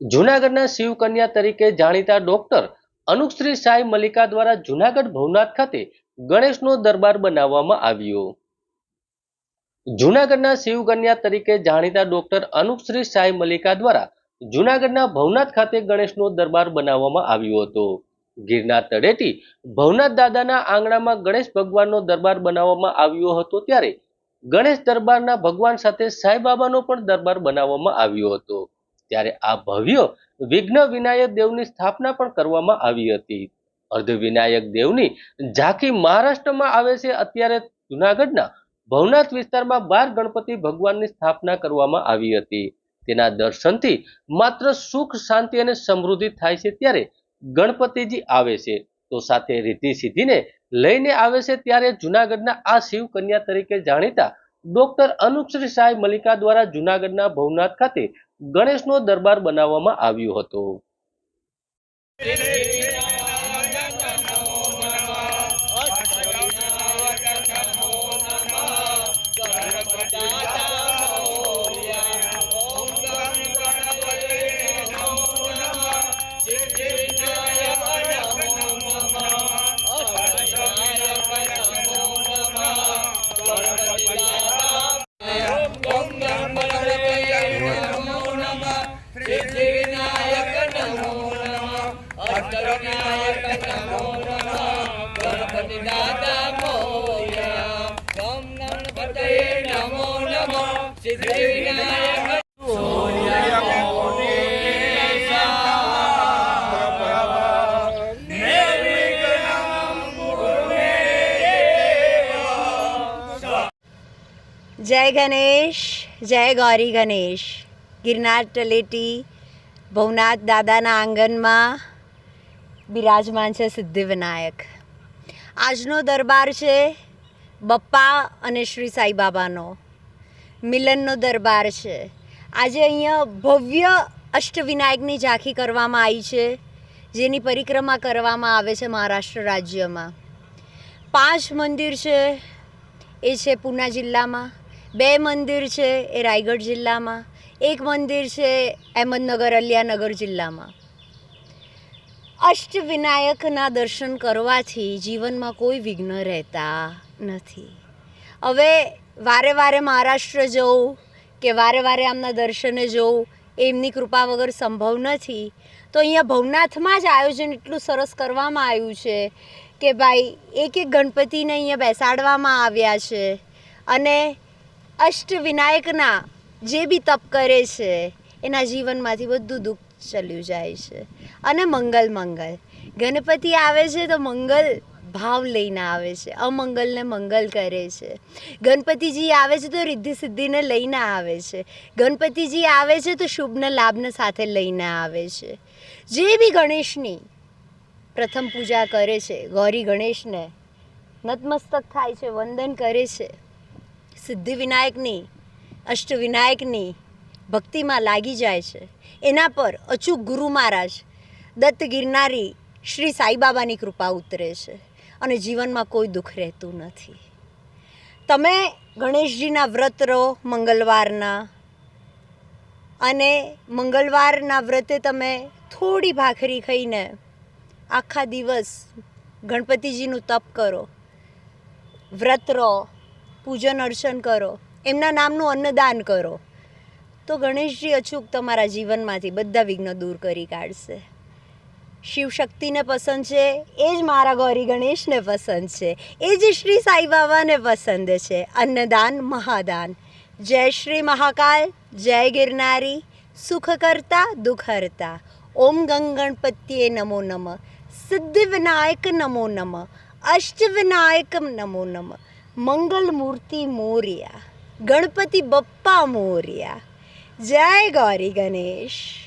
જૂનાગઢના શિવકન્યા તરીકે જાણીતા ડોક્ટર અનુશ્રી સાઈ મલિકા દ્વારા જૂનાગઢ ભવનાથ ખાતે ગણેશનો દરબાર બનાવવામાં આવ્યો. જૂનાગઢના શિવકન્યા તરીકે જાણીતા ડોક્ટર અનુશ્રી સાઈ મલિકા દ્વારા જૂનાગઢના ભવનાથ ખાતે ગણેશનો દરબાર બનાવવામાં આવ્યો હતો. ગિરનાર તળેટી ભવનાથ દાદાના આંગણામાં ગણેશ ભગવાનનો દરબાર બનાવવામાં આવ્યો હતો ત્યારે ગણેશ દરબારના ભગવાન સાથે સાંઈ બાબાનો પણ દરબાર બનાવવામાં આવ્યો હતો. ત્યારે આ ભવ્ય વિઘ્ન વિનાયક દેવની સ્થાપના પણ કરવામાં આવી હતી. અર્ધ વિનાયક દેવની ઝાંખી મહારાષ્ટ્રમાં આવે છે અત્યારે જુનાગઢના ભવનાથ વિસ્તારમાં બાર ગણપતિ ભગવાનની સ્થાપના કરવામાં આવી હતી. તેના દર્શનથી માત્ર સુખ, શાંતિ અને સમૃદ્ધિ થાય છે ત્યારે ગણપતિજી આવે છે. તો સાથે રીતિ સિદ્ધિને લઈને આવે છે ત્યારે જુનાગઢના આ શિવ કન્યા તરીકે જાણીતા ડોક્ટર અનુશ્રી સાહેબ મલિકા દ્વારા જુનાગઢના ભવનાથ ખાતે ગણેશનો દરબાર બનાવવામાં આવ્યો હતો. ગણપતિ દાદા મોર્યા ઓમ ગણપતયે નમો નમઃ સિદ્ધિ વિનાયક જય ગણેશ જય ગૌરી ગણેશ ગિરનાર તલેટી ભવનાથ દાદાના આંગણમાં બિરાજમાન છે સિદ્ધિવિનાયક. આજનો દરબાર છે બપ્પા અને શ્રી સાઈબાબાનો. મિલનનો દરબાર છે. આજે અહીંયા ભવ્ય અષ્ટવિનાયકની ઝાંખી કરવામાં આવી છે, જેની પરિક્રમા કરવામાં આવે છે મહારાષ્ટ્ર રાજ્યમાં. પાંચ મંદિર છે, એ છે પૂના જિલ્લામાં, બે મંદિર છે એ રાયગઢ જિલ્લામાં, એક મંદિર છે અહેમદનગર અલિયાનગર જિલ્લામાં. અષ્ટવિનાયકના દર્શન કરવાથી જીવનમાં કોઈ વિઘ્ન રહેતા નથી. હવે વારે વારે મહારાષ્ટ્ર જવું કે વારે વારે આમના દર્શને જવું, એમની કૃપા વગર સંભવ નથી, તો અહીંયા ભવનાથમાં જ આયોજન એટલું સરસ કરવામાં આવ્યું છે કે ભાઈ, એક એક ગણપતિને અહીંયા બેસાડવામાં આવ્યા છે અને અષ્ટવિનાયકના જે બી તપ કરે છે, એના જીવનમાંથી બધું દુઃખ ચાલ્યું જાય છે. અને મંગલ મંગલ. ગણપતિ આવે છે તો મંગલ ભાવ લઈને આવે છે. અમંગલને મંગલ કરે છે. ગણપતિજી આવે છે તો રિદ્ધિ સિદ્ધિને લઈને આવે છે. ગણપતિજી આવે છે તો શુભને, લાભને સાથે લઈને આવે છે. જે બી ગણેશની પ્રથમ પૂજા કરે છે, ગૌરી ગણેશને નતમસ્તક થાય છે, વંદન કરે છે સિદ્ધિવિનાયકની અષ્ટવિનાયકની ભક્તિમાં લાગી જાય છે. એના પર અચૂક ગુરુ મહારાજ, દત્ત ગિરનારી શ્રી સાંઈબાબાની કૃપા ઉતરે છે અને જીવનમાં કોઈ દુઃખ રહેતું નથી. તમે ગણેશજીના વ્રત રહો મંગળવારના અને મંગળવારના વ્રતે તમે થોડી ભાખરી ખાઈને આખા દિવસ ગણપતિજીનું તપ કરો, વ્રત રહો, પૂજન અર્ચન કરો, એમના નામનું અન્નદાન કરો. તો ગણેશજી અચૂક તમારા જીવનમાંથી બધા વિઘ્ન દૂર કરી કાઢશે. શિવ શક્તિને પસંદ છે, એ જ મારા ગૌરી ગણેશને પસંદ છે, એ જ શ્રી સાઈ બાબાને પસંદ છે. અન્નદાન, મહાદાન. જય શ્રી મહાકાલ, જય ગિરનારી. સુખ કરતા, દુઃખ હરતા. ઓમ ગંગ ગણપતિએ નમો નમ. સિદ્ધિ વિનાયક નમો નમ. અષ્ટવિનાયક નમો નમ. મંગલ મૂર્તિ મોર્યા. ગણપતિ બપ્પા મોર્યા. જય ગૌરી ગણેશ.